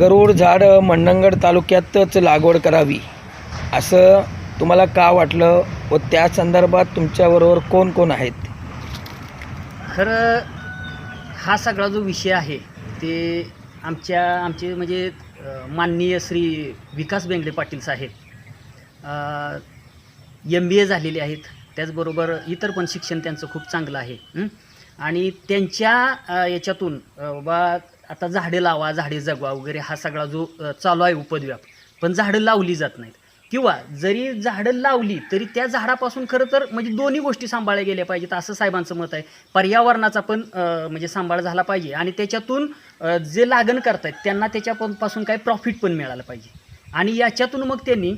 गरुड झाड मंडणगड तालुक्यातच लागवड करावी असं तुम्हाला का वाटलं व त्या संदर्भात तुमच्याबरोबर कोण कोण आहेत? खरं हा सगळा जो विषय आहे ते आमच्या आमचे म्हणजे माननीय Shri Vikas Bengade Patil saheb M B A झालेले आहेत. त्याचबरोबर इतर पण शिक्षण त्यांचं खूप चांगलं आहे. हं? आणि त्यांच्या याच्यातून बा आता झाडे लावा झाडे जगवा वगैरे हा सगळा जो चालू आहे उपद्व्याप. पण झाडं लावली जात नाहीत. किंवा जरी झाडं लावली तरी त्या झाडापासून खरं तर म्हणजे दोन्ही गोष्टी सांभाळल्या गेल्या पाहिजेत असं साहेबांचं मत आहे. पर्यावरणाचा पण म्हणजे सांभाळ झाला पाहिजे आणि त्याच्यातून जे लागण करतायत त्यांना त्याच्यापासून काही प्रॉफिट पण मिळालं पाहिजे. आणि याच्यातून मग त्यांनी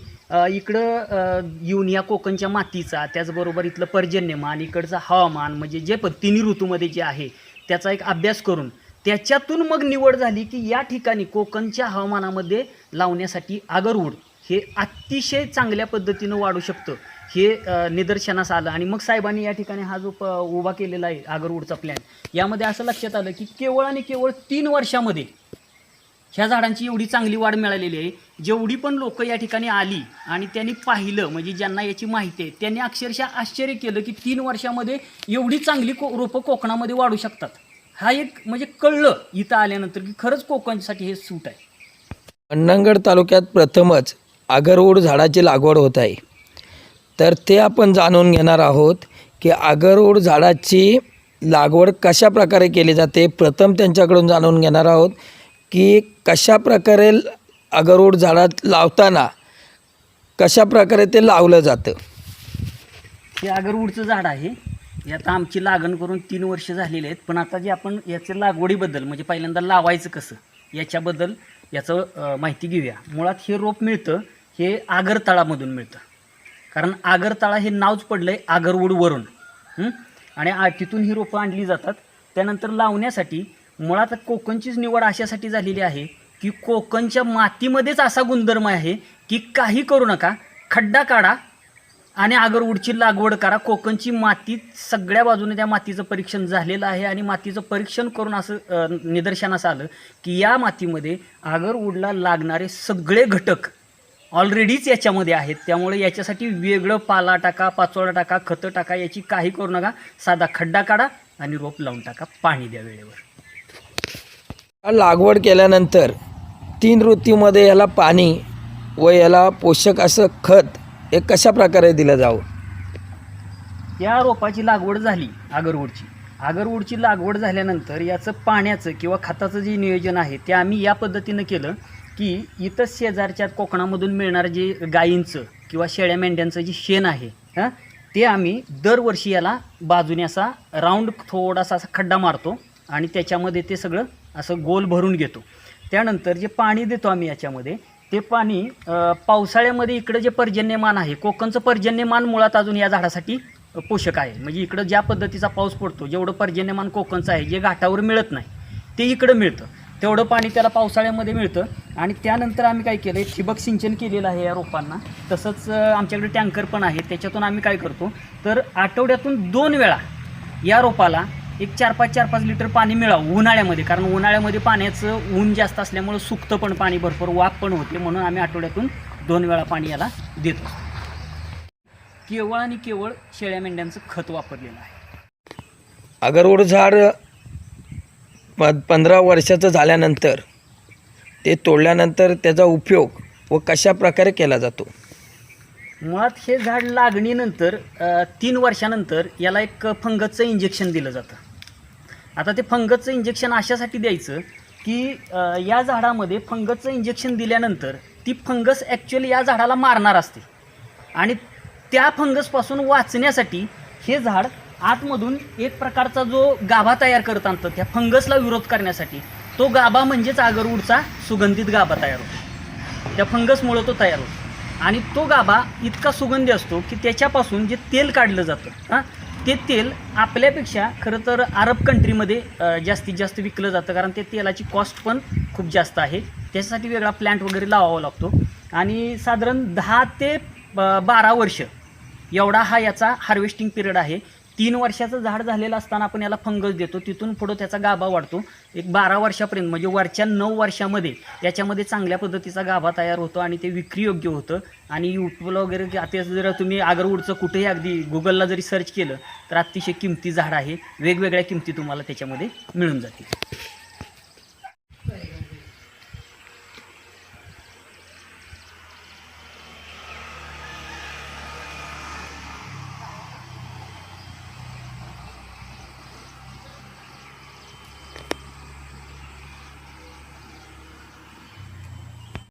इकडं येऊन या कोकणच्या मातीचा त्याचबरोबर इथलं पर्जन्यमान इकडचं हवामान म्हणजे जे पण तिन्ही ऋतूमध्ये जे आहे त्याचा एक अभ्यास करून त्याच्यातून मग निवड झाली की या ठिकाणी कोकणच्या हवामानामध्ये लावण्यासाठी आगरवूड हे अतिशय चांगल्या पद्धतीनं वाढू शकतं. हे निदर्शनास आलं आणि मग साहेबांनी या ठिकाणी हा जो प उभा केलेला आहे आगरवूडचा प्लॅन यामध्ये असं लक्षात आलं की केवळ आणि केवळ तीन वर्षामध्ये ह्या झाडांची एवढी चांगली वाढ मिळालेली आहे. जेवढी पण लोक या ठिकाणी आली आणि त्यांनी पाहिलं म्हणजे ज्यांना याची माहिती आहे त्यांनी अक्षरशः आश्चर्य केलं की तीन वर्षामध्ये एवढी चांगली को रोपं कोकणामध्ये वाढू शकतात. हा एक म्हणजे कळलं इथं आल्यानंतर की खरंच कोकणसाठी हे सूट आहे. मंडणगड तालुक्यात प्रथमच आगरवूड झाडाची लागवड होत आहे. तर ते आपण जाणून घेणार आहोत की आगरवूड झाडाची लागवड कशा प्रकारे केली जाते प्रथम त्यांच्याकडून जाणून घेणार आहोत की कशा प्रकारे आगरवूड झाडात लावताना कशा प्रकारे ते लावलं जातं. हे अगरवूडचं झाड आहे. आता आमची लागण करून तीन वर्ष झालेली आहेत. पण आता जे आपण याच्या लागवडीबद्दल म्हणजे पहिल्यांदा लावायचं कसं याच्याबद्दल याचं माहिती घेऊया. मुळात हे रोप मिळतं हे आगरतळामधून मिळतं. कारण आगरतळा हे नावच पडलं आहे आगरवूडवरून आणि तिथून ही रोपं आणली जातात. त्यानंतर लावण्यासाठी मुळात कोकणचीच निवड अशासाठी झालेली आहे की कोकणच्या मातीमध्येच असा गुणधर्म आहे की काही करू नका खड्डा काढा आणि आगरवूडची लागवड करा. कोकणची माती सगळ्या बाजूने त्या मातीचं परीक्षण झालेलं आहे आणि मातीचं परीक्षण करून असं निदर्शनास आलं की या मातीमध्ये आगरवूडला लागणारे सगळे घटक ऑलरेडीच याच्यामध्ये आहेत. त्यामुळे याच्यासाठी वेगळं पाला टाका पाचोळा टाका खतं टाका याची काही करू नका. साधा खड्डा काढा आणि रोप लावून टाका पाणी द्या वेळेवर. लागवड केल्यानंतर तीन ऋतूमध्ये याला पाणी व याला पोषक असं खत हे कशा प्रकारे दिलं जावं? या रोपाची लागवड झाली आगरवूडची. आगरवूडची लागवड झाल्यानंतर याचं पाण्याचं किंवा खताचं जे नियोजन आहे ते आम्ही या पद्धतीनं केलं की इथं शेजारच्या कोकणामधून मिळणारं जे गायींचं किंवा शेळ्या मेंढ्यांचं जे शेण आहे हां ते आम्ही दरवर्षी याला बाजूने असा राऊंड थोडासा असा खड्डा मारतो आणि त्याच्यामध्ये ते सगळं असं गोल भरून घेतो. त्यानंतर जे पाणी देतो आम्ही याच्यामध्ये ते पाणी अ, पावसाळ्यामध्ये इकडं जे पर्जन्यमान आहे कोकणचं पर्जन्यमान मुळात अजून या झाडासाठी पोषक आहे. म्हणजे इकडं ज्या पद्धतीचा पाऊस पडतो जेवढं पर्जन्यमान कोकणचं आहे जे घाटावर मिळत नाही ते इकडं मिळतं. तेवढं पाणी त्याला पावसाळ्यामध्ये मिळतं. आणि त्यानंतर आम्ही काय केलं आहे ठिबक सिंचन केलेलं आहे या रोपांना. तसंच अ, आमच्याकडे टँकर पण आहे त्याच्यातून आम्ही काय करतो तर आठवड्यातून दोन वेळा या रोपाला एक चार पाच चार पाच लिटर पाणी मिळावं उन्हाळ्यामध्ये. कारण उन्हाळ्यामध्ये पाण्याचं ऊन जास्त असल्यामुळं सुकतं पण पाणी भरपूर वाफ पण होते. म्हणून आम्ही आठवड्यातून दोन वेळा पाणी याला देतो. केवळ आणि केवळ शेळ्या मेंढ्यांचं खत वापरलेलं आहे. अगरवड झाड प पंधरा वर्षाचं झाल्यानंतर ते तोडल्यानंतर त्याचा उपयोग व कशा प्रकारे केला जातो? मुळात हे झाड लागणीनंतर अ, तीन वर्षानंतर याला एक फंगसचं इंजेक्शन दिलं जातं. आता ते फंगसचं इंजेक्शन अशासाठी द्यायचं की अ, या झाडामध्ये फंगसचं इंजेक्शन दिल्यानंतर ती फंगस ॲक्च्युली या झाडाला मारणार असते. आणि त्या फंगसपासून वाचण्यासाठी हे झाड आतमधून एक प्रकारचा जो गाभा तयार करत आणतं त्या फंगसला विरोध करण्यासाठी तो गाभा म्हणजेच आगरवूडचा सुगंधित गाभा तयार होतो. त्या फंगसमुळं तो तयार होतो. आणि तो गाभा इतका सुगंधी असतो की त्याच्यापासून जे तेल काढलं जातं हां? ते तेल आपल्यापेक्षा खरं तर अरब कंट्रीमध्ये जास्तीत जास्त विकलं जातं. कारण ते तेलाची कॉस्ट पण खूप जास्त आहे. त्याच्यासाठी वेगळा प्लॅन्ट वगैरे लावावा लागतो. आणि साधारण दहा ते बारा वर्ष एवढा हा याचा हार्वेस्टिंग पिरियड आहे. तीन वर्षाचं झाड झालेलं असताना आपण याला फंगस देतो. तिथून पुढं त्याचा गाभा वाढतो. एक बारा वर्षापर्यंत म्हणजे वरच्या नऊ वर्षामध्ये याच्यामध्ये चांगल्या पद्धतीचा गाभा तयार होतो आणि ते विक्रीयोग्य होतं. आणि यूट्यूबला वगैरे आता जर तुम्ही आगरवूडचं कुठेही अगदी गुगलला जरी सर्च केलं तर अतिशय किमती झाड आहे. वेगवेगळ्या किमती तुम्हाला त्याच्यामध्ये मिळून जातील.